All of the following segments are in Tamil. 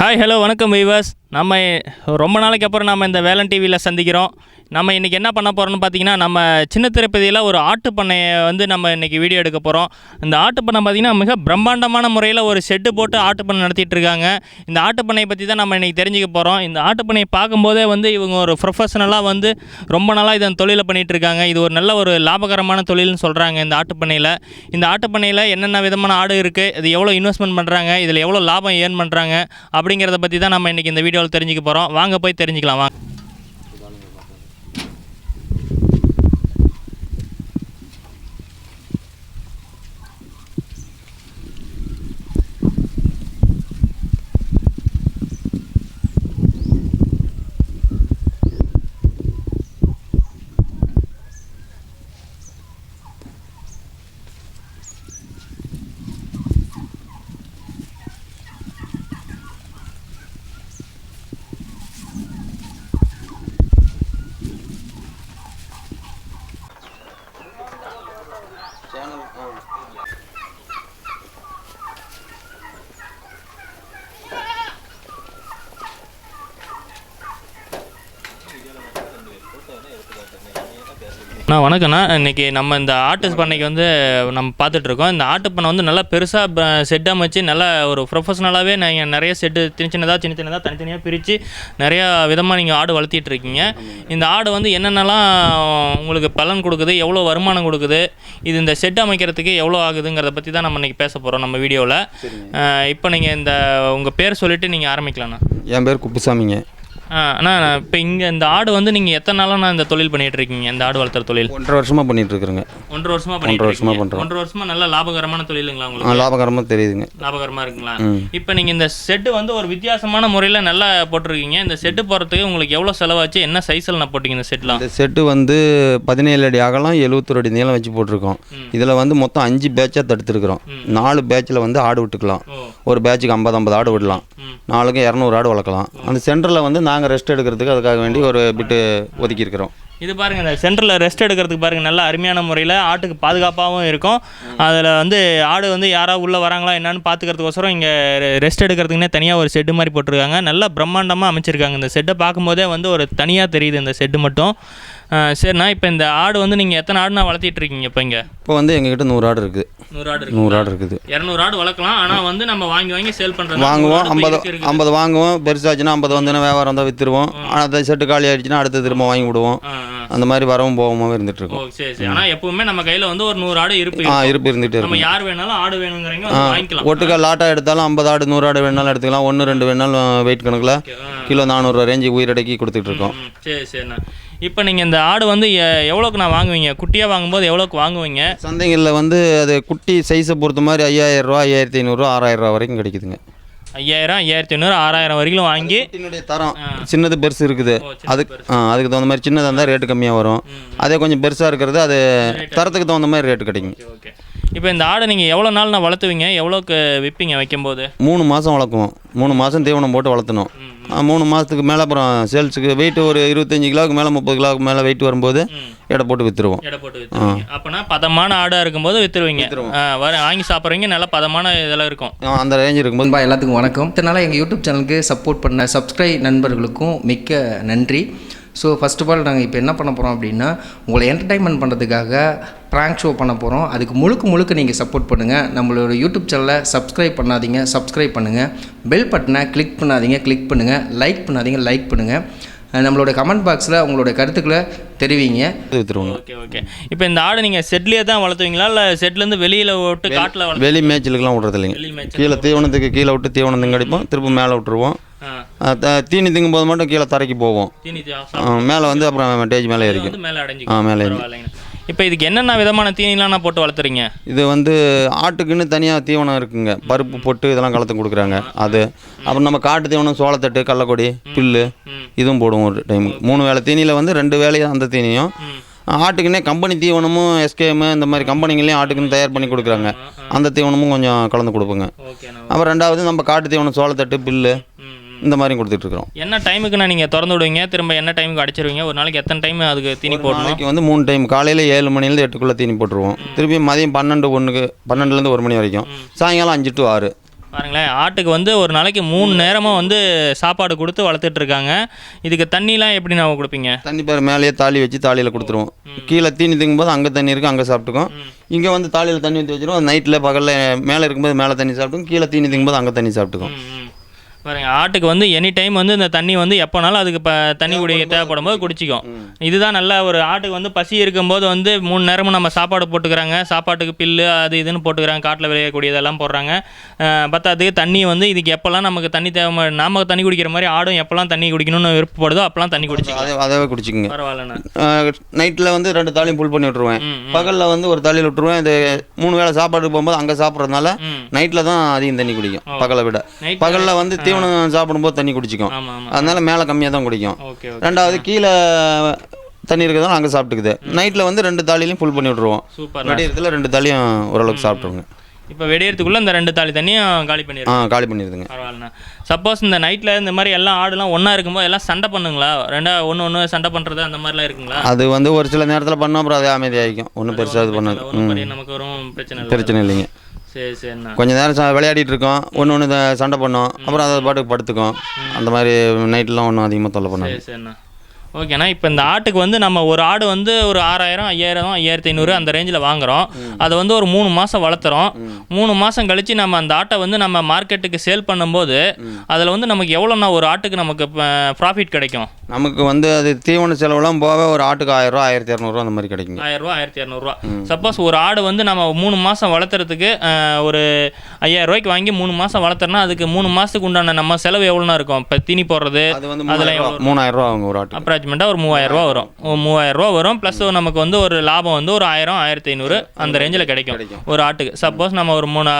ஹாய் ஹலோ வணக்கம் வைவாஸ் நம்ம ரொம்ப நாளைக்கு அப்புறம் நம்ம இந்த வேலன் டிவியில் சந்திக்கிறோம். நம்ம இன்றைக்கி என்ன பண்ண போகிறோம்னு பார்த்தீங்கன்னா நம்ம சின்ன திருப்பதியில் ஒரு ஆட்டு பண்ணையை வந்து நம்ம இன்றைக்கி வீடியோ எடுக்க போகிறோம் இந்த ஆட்டு பண்ணை பார்த்திங்கன்னா மிக பிரம்மாண்டமான முறையில் ஒரு ஷெட்டு போட்டு ஆட்டு பண்ணை நடத்திட்டு இருக்காங்க. இந்த ஆட்டு பண்ணையை பற்றி தான் நம்ம இன்றைக்கி தெரிஞ்சுக்க போகிறோம் இந்த ஆட்டு பண்ணையை பார்க்கும்போதே வந்து இவங்க ஒரு ப்ரொஃபஷனலாக வந்து ரொம்ப நாளாக இதன் தொழிலை பண்ணிகிட்டு இருக்காங்க. இது ஒரு நல்ல ஒரு லாபகரமான தொழில்னு சொல்கிறாங்க இந்த ஆட்டு பண்ணையில். இந்த ஆட்டு பண்ணையில் என்னென்ன விதமான ஆடு இருக்குது இது எவ்வளோ இன்வெஸ்ட்மெண்ட் பண்ணுறாங்க இதில் எவ்வளோ லாபம் ஏர்ன் பண்ணுறாங்க அப்படிங்கிறத பற்றி தான் நம்ம இன்றைக்கி இந்த வீடியோவில் தெரிஞ்சுக்க போகிறோம் வாங்க போய் தெரிஞ்சுக்கலாம் வாங்க. அண்ணா வணக்கண்ணா இன்றைக்கி நம்ம இந்த ஆட்டு பண்ணைக்கு வந்து நம்ம பார்த்துட்ருக்கோம். இந்த ஆட்டு பண்ணை வந்து நல்லா பெருசாக செட் அமைச்சு நல்லா ஒரு ப்ரொஃபஷனலாகவே நீங்கள் நிறைய செட்டு சின்ன சின்னதாக சின்ன சின்னதாக தனித்தனியாக பிரித்து நிறையா விதமாக நீங்கள் ஆடு வளர்த்திட்டு இருக்கீங்க இந்த ஆடு வந்து என்னென்னலாம் உங்களுக்கு பலன் கொடுக்குது எவ்வளோ வருமானம் கொடுக்குது இது இந்த செட் அமைக்கிறதுக்கு எவ்வளோ ஆகுதுங்கிறத பற்றி தான் நம்ம இன்றைக்கி பேச போகிறோம் நம்ம வீடியோவில் இப்போ நீங்கள் இந்த உங்கள் பேர் சொல்லிவிட்டு நீங்கள் ஆரம்பிக்கலாண்ணா என் பேர் குப்புசாமிங்க. அண்ணா இப்போ இங்கே இந்த ஆடு வந்து நீங்கள் எத்தனை நாளாக நான் இந்த தொழில் பண்ணிட்டு இருக்கீங்க இந்த ஆடு வளர்த்துற தொழில்? ஒன்றரை வருஷமாக பண்ணிட்டு இருக்கிறேங்க ஒன்றரை வருஷமா பண்ணிட்டு ஒன்றரை வருஷமா இருக்கீங்க. பண்றோம். ஒன்றரை வருஷமா நல்ல லாபகரமான தொழிலுங்களா உங்களுக்கு? லாபகரமாக தெரியுதுங்க. லாபகரமா இருக்குங்களா. இப்போ நீங்க இந்த செட்டு வந்து ஒரு வித்தியாசமான முறையில் நல்லா போட்டிருக்கீங்க. இந்த செட்டு போடுறதுக்கு உங்களுக்கு எவ்வளோ செலவாச்சு? என்ன சைஸில் நான் போட்டீங்க இந்த செட்லாம் இந்த செட்டு வந்து பதினேழு அடி அகலம் எழுபத்தொரு அடி நீளம் வச்சு போட்டிருக்கோம். இதில் வந்து மொத்தம் அஞ்சு பேட்சாக தடுத்துருக்குறோம். நாலு பேட்சில் வந்து ஆடு விட்டுக்கலாம். ஒரு பேட்சுக்கு ஐம்பது ஐம்பது ஆடு விடலாம். ம். நாலுக்கு இரநூறு ஆடு வளர்க்கலாம். அந்த சென்டரில் வந்து நாங்கள் ரெஸ்ட் எடுக்கிறதுக்கு அதுக்காக வேண்டி ஒரு பிட்டு ஒதுக்கியிருக்கிறோம். இது பாருங்க இந்த சென்டரில் ரெஸ்ட் எடுக்கிறதுக்கு பாருங்க நல்ல அருமையான முறையில் ஆட்டுக்கு பாதுகாப்பாகவும் இருக்கும். அதில் வந்து ஆடு வந்து யாராவது உள்ளே வராங்களா என்னன்னு பார்த்துக்கிறதுக்கோசரம் இங்கே ரெஸ்ட் எடுக்கிறதுக்குனே தனியாக ஒரு செட்டு மாதிரி போட்டிருக்காங்க. நல்லா பிரம்மாண்டமாக அமைச்சிருக்காங்க. இந்த செட்டை பார்க்கும்போதே வந்து ஒரு தனியாக தெரியுது இந்த செட்டு மட்டும். சரிண்ணா இப்போ இந்த ஆடு வந்து நீங்கள் எத்தனை ஆடுனா வளர்த்திட்டு இருக்கீங்க இப்போ இங்கே? இப்போ வந்து எங்ககிட்ட நூறு ஆடு இருக்குது நூறு ஆடு இருக்கு நூறு ஆடு இருக்குது. இரநூறு ஆடு வளர்க்கலாம். ஆனால் வந்து நம்ம வாங்கி வாங்கி சேல் பண்ணுறது வாங்குவோம். ஐம்பது ஐம்பது வாங்குவோம். பெருசாச்சுன்னா ஐம்பது வந்துன்னா வியாபாரம் வந்தால் விற்றுருவோம் அந்த செட்டு காலி ஆயிடுச்சுன்னா அடுத்து திரும்ப வாங்கி விடுவோம். அந்த மாதிரி வரவும் போகாமல் இருந்துட்டு இருக்கோம். சரி சரி. ஆனால் எப்பவுமே நம்ம கையில் வந்து ஒரு நூறு ஆடு இருப்பு ஆ. இருப்பு இருந்துகிட்டே நம்ம இருக்கும். யார் வேணாலும் ஆடு வேணுங்கிறீங்க வாங்கிக்கலாம். ஒட்டுக்கா லாட்டாக எடுத்தாலும் ஐம்பது ஆடு நூறு ஆடு வேணாலும் எடுத்துக்கலாம். ஒன்று ரெண்டு வேணாலும் வெயிட் கணக்கில். கிலோ நானூறுரூவா ரேஞ்சு உயிரடக்கி கொடுத்துட்டு இருக்கோம். சரி சரிண்ணா. இப்போ நீங்கள் இந்த ஆடு வந்து எவ்வளோக்கு நான் வாங்குவீங்க? குட்டியாக வாங்கும்போது எவ்வளோக்கு வாங்குவீங்க? சந்தைகளில் வந்து அது குட்டி சைஸை பொறுத்த மாதிரி ஐயாயிரம் ரூபா ஐயாயிரத்தி ஐநூறுரூவா ஆறாயிரம் ரூபா வரைக்கும் கிடைக்குதுங்க. ஐயாயிரம் ஐயாயிரத்தி ஐநூறு ஆறாயிரம் வரைக்கும் வாங்கி குட்டியினுடைய தரம். சின்னது பெருசு இருக்குது. அதுக்கு ஆ அதுக்கு தகுந்த மாதிரி சின்னதாக இருந்தால் ரேட்டு கம்மியாக வரும். அதே கொஞ்சம் பெருசாக இருக்கிறது அது தரத்துக்கு தகுந்த மாதிரி ரேட்டு கிடைக்கும் இப்போ இந்த ஆடை நீங்கள் எவ்வளோ நாள் நான் வளர்த்துவீங்க? எவ்வளோக்கு விற்பீங்க வைக்கும்போது? மூணு மாதம் வளர்க்குவோம். மூணு மாதம் தீவனம் போட்டு வளர்த்தணும். மூணு மாதத்துக்கு மேலே அப்புறம் சேல்ஸுக்கு வெயிட் ஒரு இருபத்தஞ்சி கிலோவுக்கு மேலே முப்பது கிலோவுக்கு மேலே வெயிட் வரும்போது. எடை போட்டு விற்றுருவோம் எடை போட்டு விற்றுருவீங்க அப்போனா பதமான ஆடாக இருக்கும்போது விற்றுருவீங்க வர வாங்கி சாப்பிட்றீங்க நல்லா பதமான இதெல்லாம் இருக்கும். அந்த ரேஞ்ச் இருக்கும்போது. எல்லாத்துக்கும் வணக்கம். இதனால் எங்கள் யூடியூப் சேனலுக்கு சப்போர்ட் பண்ண சப்ஸ்கிரைப் நண்பர்களுக்கும் மிக்க நன்றி. ஸோ ஃபர்ஸ்ட் ஆஃப் ஆல் நாங்கள் இப்போ என்ன பண்ண போகிறோம் அப்படின்னா உங்களை என்டர்டைன்மெண்ட் பண்ணுறதுக்காக ப்ராங்க் ஷோ பண்ண போகிறோம் அதுக்கு முழுக்க முழுக்க நீங்கள் சப்போர்ட் பண்ணுங்கள் நம்மளோட யூடியூப் சேனலை சப்ஸ்கிரைப் பண்ணாதீங்க சப்ஸ்கிரைப் பண்ணுங்கள் பெல் பட்டனை கிளிக் பண்ணாதீங்க கிளிக் பண்ணுங்கள் லைக் பண்ணாதீங்க லைக் பண்ணுங்கள் நம்மளோட கமெண்ட் பாக்ஸில் உங்களோட கருத்துக்களை தெரிவிங்க. ஓகே ஓகே இப்போ இந்த ஆடு நீங்கள் செட்லேயே தான் வளர்த்துவீங்களா? இல்லை செட்லேருந்து வெளியில் விட்டு காட்டில் வெளி மேய்ச்சலுக்குலாம் விட்றது இல்லைங்க கீழே தீவனத்துக்கு கீழே விட்டு தீவனம் திங்கடிப்போம் திரும்ப மேலே விட்டுருவோம். த- தீனி திங்கும் போது மட்டும் கீழே தரைக்கு போவோம். மேலே வந்து அப்புறம் டேஜ் மேலே மேலே ஆ மேலே இப்போ இதுக்கு என்னென்ன விதமான தீனிலாம் நான் போட்டு வளர்த்துறீங்க? இது வந்து ஆட்டுக்குன்னு தனியாக தீவனம் இருக்குங்க. பருப்பு பொட்டு இதெல்லாம் கலந்து கொடுக்குறாங்க. அது. அப்புறம் நம்ம காட்டு தீவனம் சோளத்தட்டு கடலக்கொடி புல்லு. இதுவும் போடுவோம் ஒரு டைம் மூணு வேளை தீனியில் வந்து ரெண்டு வேலையும் அந்த தீனியும். ஆட்டுக்குன்னே கம்பெனி தீவனமும் எஸ்கேஎம் இந்த மாதிரி கம்பெனிங்களையும் ஆட்டுக்குன்னு தயார் பண்ணி கொடுக்குறாங்க. அந்த தீவனமும் கொஞ்சம் கலந்து கொடுப்போங்க. அப்புறம் ரெண்டாவது நம்ம காட்டு தீவனம் சோளத்தட்டு புல்லு. இந்த மாதிரியும் கொடுத்துட்ருக்குறோம். என்ன டைமுக்கு நான் நீங்கள் திறந்து விடுவீங்க? திரும்ப என்ன டைமுக்கு அடிச்சிருவீங்க? ஒரு நாளைக்கு எத்தனை டைம் அதுக்கு தீனி போடணும்? நாளைக்கு வந்து மூணு டைம். காலையில் ஏழு மணிலேருந்து எட்டுக்குள்ளே தீனி போட்டுருவோம். திருப்பி மதியம் பன்னெண்டு ஒன்றுக்கு பன்னெண்டுலேருந்து ஒரு மணி வரைக்கும். சாயங்காலம் அஞ்சு டு ஆறு. பாருங்களேன் ஆட்டுக்கு வந்து ஒரு நாளைக்கு மூணு நேரமாக வந்து சாப்பாடு கொடுத்து வளர்த்துட்டு இருக்காங்க இதுக்கு தண்ணிலாம் எப்படி நான் கொடுப்பீங்க? தண்ணி பேர் மேலேயே தாலி வச்சு தாலியில் கொடுத்துருவோம். கீழே தீனி திங்கும்போது அங்கே தண்ணி இருக்கும் அங்கே சாப்பிட்டுக்கும். இங்கே வந்து தாலியில் தண்ணி ஊற்றி வச்சிருவோம். நைட்டில் பகலில் மேலே இருக்கும்போது மேலே தண்ணி சாப்பிட்டுக்கும். கீழே தீனி திங்கும்போது அங்கே தண்ணி சாப்பிட்டுக்கும். ம், ம். பாருங்க ஆட்டுக்கு வந்து எனி டைம் வந்து இந்த தண்ணி வந்து எப்போனாலும் அதுக்கு இப்போ தண்ணி குடிக்க தேவைப்படும் போது குடிச்சிக்கும். இதுதான் நல்ல ஒரு ஆட்டுக்கு வந்து பசி இருக்கும்போது வந்து மூணு நேரமும் நம்ம சாப்பாடு போட்டுக்கிறாங்க. சாப்பாட்டுக்கு பில்லு அது இதுன்னு போட்டுக்கிறாங்க. காட்டில் விளையக்கூடியதெல்லாம் போடுறாங்க. அஹ், பத்தாததுக்கு தண்ணி வந்து இதுக்கு எப்போல்லாம் நமக்கு தண்ணி தேவை நாம தண்ணி குடிக்கிற மாதிரி ஆடும் எப்போல்லாம் தண்ணி குடிக்கணும்னு விருப்பப்படுதோ அப்போல்லாம் தண்ணி குடிச்சிக்கும் அதை அதைவே குடிச்சிக்குங்க. பரவாயில்லண்ணா நைட்டில் வந்து ரெண்டு தாலியும் புல் பண்ணி விட்ருவேன் பகலில் வந்து ஒரு தாலியில் விட்டுருவேன். இது மூணு வேளை சாப்பாடு போகும்போது அங்கே சாப்பிட்றதுனால நைட்டில் தான் அதிகம் தண்ணி குடிக்கும் பகலை விட. பகலில் வந்து தீவனம் சாப்பிடும்போது தண்ணி குடிச்சிக்கும். அதனால மேலே கம்மியாக தான் குடிக்கும். ரெண்டாவது கீழே தண்ணி இருக்கிறதால அங்கே சாப்பிட்டுக்குது. நைட்டில் வந்து ரெண்டு தாலிலையும் ஃபுல் பண்ணி விட்ருவோம் வெடியறதுல ரெண்டு தாலியும் ஓரளவுக்கு சாப்பிட்ருங்க இப்போ வெடியறதுக்குள்ளே இந்த ரெண்டு தாலி தண்ணியும் காலி பண்ணிடுறோம் ஆ காலி பண்ணிடுதுங்க. பரவாயில்லண்ணா. சப்போஸ் இந்த நைட்டில் இந்த மாதிரி எல்லாம் ஆடுலாம் ஒன்றா இருக்கும்போது எல்லாம் சண்டை பண்ணுங்களா? ரெண்டா ஒன்று ஒன்று சண்டை பண்ணுறது அந்த மாதிரிலாம் இருக்குங்களா? அது வந்து ஒரு சில நேரத்தில் பண்ணோம் அப்புறம் அதே அமைதியாகிக்கும் ஒன்றும் பெருசாக இது பண்ணாது. நமக்கு வரும் பிரச்சனை பிரச்சனை இல்லைங்க. சரி சரிண்ணா. கொஞ்ச நேரம் ச- விளையாடிட்டு இருக்கோம் ஒன்று ஒன்று சண்டை பண்ணோம். அப்புறம் அதை பாட்டுக்கு படுத்துக்கும். அந்த மாதிரி நைட்லாம் ஒன்றும் அதிகமாக தொல்லை பண்ணாது சரி சரிண்ணா. ஓகேண்ணா இப்போ இந்த ஆட்டுக்கு வந்து நம்ம ஒரு ஆடு வந்து ஒரு ஆறாயிரம் ஐயாயிரம் ஐயாயிரத்தி ஐநூறு அந்த ரேஞ்சில் வாங்குறோம். அதை வந்து ஒரு மூணு மாதம் வளர்த்துறோம். மூணு மாதம் கழித்து நம்ம அந்த ஆட்டை வந்து நம்ம மார்க்கெட்டுக்கு சேல் பண்ணும்போது அதில் வந்து நமக்கு எவ்வளோண்ணா ஒரு ஆட்டுக்கு நமக்கு ப்ராஃபிட் கிடைக்கும்? நமக்கு வந்து அது தீவன செலவுலாம் போக ஒரு ஆட்டுக்கு ஆயிரம் ரூபா ஆயிரத்தி இரநூறுவா அந்த மாதிரி கிடைக்குங்க. ஆயிரரூவா ஆயிரத்தி இரநூறுவா சப்போஸ் ஒரு ஆடு வந்து நம்ம மூணு மாதம் வளர்த்துறதுக்கு ஒரு ஐயாயிரம் ரூபாய்க்கு வாங்கி மூணு மாதம் வளர்த்துறோன்னா அதுக்கு மூணு மாதத்துக்கு உண்டான நம்ம செலவு எவ்வளோண்ணா இருக்கும்? இப்போ தீனி போடுறது அதில் மூணாயிரம் ரூபா மூணாயிரம் ரூபா அவங்க ஒரு அப்ராக்சிமேட்டாக ஒரு மூவாயிரம் ரூபா வரும். மூவாயிரம் ரூபா வரும். ப்ளஸ் நமக்கு வந்து ஒரு லாபம் வந்து ஒரு ஆயிரம் ஆயிரத்தி ஐநூறு அந்த ரேஞ்சில் கிடைக்கும். ஒரு ஆட்டுக்கு. சப்போஸ் நம்ம ஒரு மூணு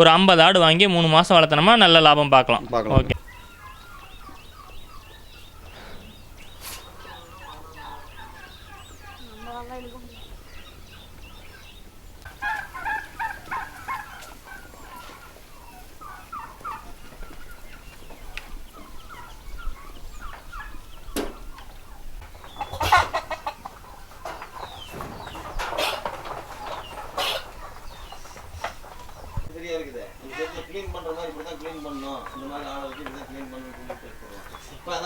ஒரு ஐம்பது ஆடு வாங்கி மூணு மாதம் வளர்த்தனோமா நல்ல லாபம் பார்க்கலாம். ஓகே சரியா இருக்குது க்ளீன் பண்ணுற மாதிரி இப்படி தான் க்ளீன் பண்ணணும் இந்த மாதிரி ஆளை வச்சு இப்படி தான் க்ளீன் பண்ணணும்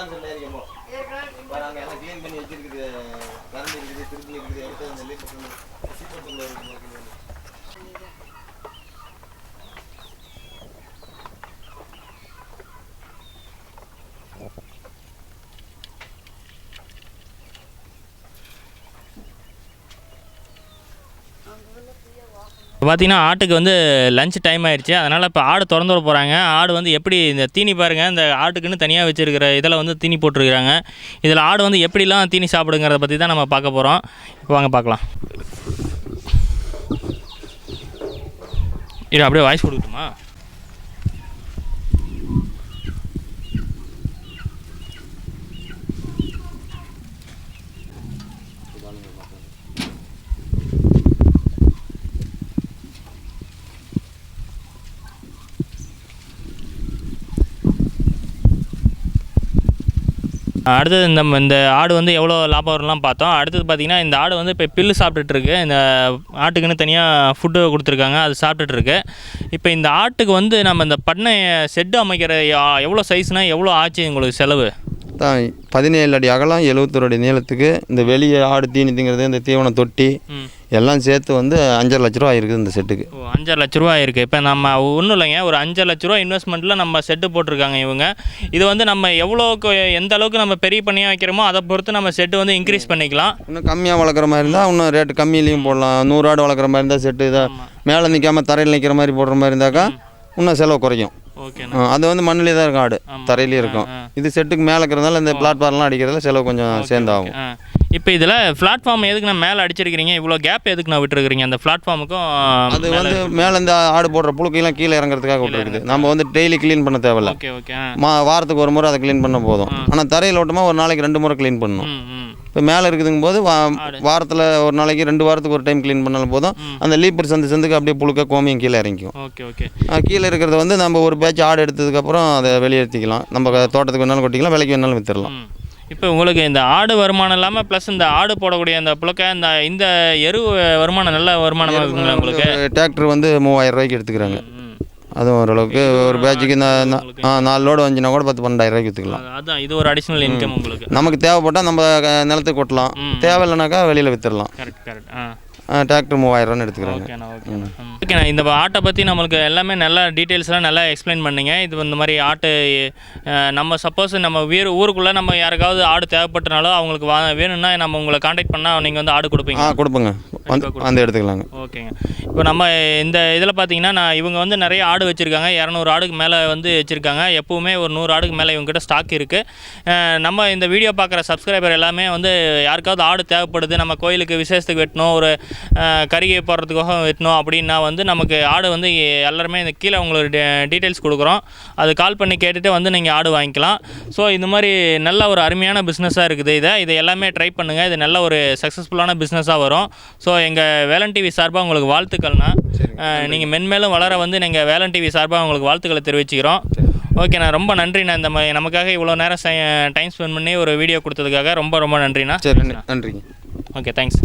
இப்போ அதான் சொல்லாதீங்கம்மா பாருங்க எல்லாம் க்ளீன் பண்ணி வச்சிருக்குது கரண்ட் இருக்குது திருப்பி இருக்குது எடுத்து அந்த லீட்டர் இப்போ பார்த்தீங்கன்னா ஆட்டுக்கு வந்து லஞ்ச் டைம் ஆயிடுச்சு. அதனால் இப்போ ஆடு திறந்து விட போகிறாங்க ஆடு வந்து எப்படி இந்த தீனி பாருங்கள் இந்த ஆட்டுக்குன்னு தனியாக வச்சுருக்கிற இதில் வந்து தீனி போட்டிருக்கிறாங்க. இதில் ஆடு வந்து எப்படிலாம் தீனி சாப்பிடுங்கிறத பற்றி தான் நம்ம பார்க்க போகிறோம் இப்போ வாங்க பார்க்கலாம். இது அப்படியே வாய்ஸ் கொடுக்குமா அடுத்தது இந்த இந்த ஆடு வந்து எவ்வளோ லாபம் வரும்லாம் பார்த்தோம். அடுத்தது பார்த்தீங்கன்னா இந்த ஆடு வந்து இப்போ பில்லு சாப்பிட்டுட்டு இருக்கு இந்த ஆட்டுக்குன்னு தனியாக ஃபுட்டு கொடுத்துருக்காங்க. அது சாப்பிட்டுட்டு இருக்கு இப்போ இந்த ஆட்டுக்கு வந்து நம்ம இந்த பண்ணை செட்டு அமைக்கிற எவ்வளோ சைஸ்னால் எவ்வளோ ஆச்சு உங்களுக்கு செலவு? தான் பதினேழு அடி அகலம் எழுபத்தொரு அடி நீளத்துக்கு. இந்த வெளியே ஆடு தீனி திங்கிறது இந்த தீவன தொட்டி. எல்லாம் சேர்த்து வந்து அஞ்சரை லட்ச ரூபா இருக்குது இந்த செட்டுக்கு. ஓ அஞ்சரை லட்ச ரூபா இருக்குது இப்போ நம்ம ஒன்றும் இல்லைங்க. ஒரு அஞ்சரை லட்ச ரூபா இன்வெஸ்ட்மெண்ட்டில் நம்ம செட்டு போட்டிருக்காங்க இவங்க. இது வந்து நம்ம எவ்வளோக்கு எந்த அளவுக்கு நம்ம பெரிய பண்ணியாக வைக்கிறோமோ அதை பொறுத்து நம்ம செட்டு வந்து இன்க்ரீஸ் பண்ணிக்கலாம். இன்னும் கம்மியாக வளர்க்குற மாதிரி இருந்தால் இன்னும் ரேட்டு கம்மியிலையும் போடலாம். நூறு ஆடு வளர்க்குற மாதிரி இருந்தால் செட்டு இதை மேலே நிற்காம தரையில் நிற்கிற மாதிரி போடுற மாதிரி இருந்தாக்கா இன்னும் செலவு குறையும். அது வந்து மண்ணிலே தான் இருக்கும் ஆடு. தரையிலேயே இருக்கும். இது செட்டுக்கு மேலே இருக்கிறதுனால இந்த பிளாட்ஃபார்ம்லாம் அடிக்கிறதுல செலவு கொஞ்சம் சேர்ந்தாகும். இப்போ இதில் பிளாட்ஃபார்ம் எதுக்கு நான் மேலே அடிச்சிருக்கிறீங்க? இவ்வளோ கேப் எதுக்கு நான் விட்டுருக்கிறீங்க? அந்த பிளாட்ஃபார்முக்கும் அது வந்து மேலே இந்த ஆடு போடுற புழுக்கையெல்லாம் கீழே இறங்குறதுக்காக விட்டுருக்குது. நம்ம வந்து டெய்லி க்ளீன் பண்ண தேவையில்ல. Okay okay. ஆ. மா வாரத்துக்கு ஒரு முறை அதை க்ளீன் பண்ண போதும். ஆனால் தரையில் ஓட்டமாக ஒரு நாளைக்கு ரெண்டு முறை க்ளீன் பண்ணணும். இப்போ மேலே இருக்குதுங்க போது வா வாரத்தில் ஒரு நாளைக்கு ரெண்டு வாரத்துக்கு ஒரு டைம் க்ளீன் பண்ணாலும் போதும். அந்த லீப்பர் சந்து சந்துக்கு அப்படியே புழுக்க கோமியம் கீழே இறங்கிக்கும். Okay okay. கீழே இருக்கிறத வந்து நம்ம ஒரு பேட்ச் ஆடு எடுத்ததுக்கப்புறம் அதை வெளியேற்றிக்கலாம். நம்ம தோட்டத்துக்கு வேணாலும் கொட்டிக்கலாம் விலைக்கு வேணாலும் வித்துடலாம். இப்போ உங்களுக்கு இந்த ஆடு வருமானம் இல்லாமல் ப்ளஸ் இந்த ஆடு போடக்கூடிய இந்த புழுக்கை இந்த இந்த எரு வருமானம் நல்ல வருமானமாக இருக்குங்களா உங்களுக்கு? டிராக்டர் வந்து மூவாயிரம் ரூபாய்க்கு எடுத்துக்கிறாங்க. அதுவும் ஓரளவுக்கு ஒரு பேட்சுக்கு இந்த ஆ நாலு லோடு வந்துச்சுன்னா கூட பத்து பன்னெண்டாயிரம் ரூபாய்க்கு விற்றுக்கலாம் அதான் இது ஒரு அடிஷ்னல் இன்கம் உங்களுக்கு. நமக்கு தேவைப்பட்டால் நம்ம க- நிலத்துக்கு கொட்டலாம். தேவையில்லைனாக்கா வெளியில் விற்றுடலாம் கரெக்ட் கரெக்ட் ஆ. டிராக்டர் மூவாயிரரூவான்னு எடுத்துக்கிறாங்க. ஓகேண்ணா ஓகேண்ணா இந்த ஆட்டை பற்றி நம்மளுக்கு எல்லாமே நல்லா டீட்டெயில்ஸ்லாம் நல்லா எக்ஸ்பிளைன் பண்ணீங்க. இது இந்த மாதிரி ஆட்டு நம்ம சப்போஸ் நம்ம வீர் ஊருக்குள்ளே நம்ம யாருக்காவது ஆடு தேவைப்பட்டனாலும் அவங்களுக்கு வா வேணும்னா நம்ம உங்களை காண்டாக்ட் பண்ணால் நீங்கள் வந்து ஆடு கொடுப்பீங்க. ஆ கொடுப்போங்க. வந்து வந்து எடுத்துக்கலாங்க. ஓகேங்க இப்போ நம்ம இந்த இதில் பார்த்தீங்கன்னா நான் இவங்க வந்து நிறைய ஆடு வச்சுருக்காங்க. இரநூறு ஆடுக்கு மேலே வந்து வச்சுருக்காங்க. எப்போவுமே ஒரு நூறு ஆடுக்கு மேலே இவங்ககிட்ட ஸ்டாக் இருக்குது நம்ம இந்த வீடியோ பார்க்குற சப்ஸ்கிரைபர் எல்லாமே வந்து யாருக்காவது ஆடு தேவைப்படுது நம்ம கோயிலுக்கு விசேஷத்துக்கு வெட்டணும் ஒரு கறிகை போடுறதுக்காக வெட்டணும் அப்படின்னா வந்து நமக்கு ஆடு வந்து எல்லாருமே இந்த கீழே உங்களுக்கு டீட்டெயில்ஸ் கொடுக்குறோம். அது கால் பண்ணி கேட்டுட்டு வந்து நீங்கள் ஆடு வாங்கிக்கலாம். ஸோ இந்த மாதிரி நல்ல ஒரு அருமையான பிஸ்னஸாக இருக்குது இதை. இதை எல்லாமே ட்ரை பண்ணுங்கள் இது நல்ல ஒரு சக்ஸஸ்ஃபுல்லான பிஸ்னஸாக வரும். ஸோ எங்கள் வேலன் டிவி சார்பாக உங்களுக்கு வாழ்த்துக்கள்ண்ணா. நீங்கள் மென்மேலும் வளர வந்து நீங்கள் வேலன் டிவி சார்பாக உங்களுக்கு வாழ்த்துக்களை தெரிவிச்சுக்கிறோம். ஓகேண்ணா ரொம்ப நன்றிண்ணா. இந்த மாதிரி நமக்காக இவ்வளோ நேரம் டைம் ஸ்பெண்ட் பண்ணி ஒரு வீடியோ கொடுத்ததுக்காக ரொம்ப ரொம்ப நன்றிண்ணா. சரி நன்றிங்க. Okay thanks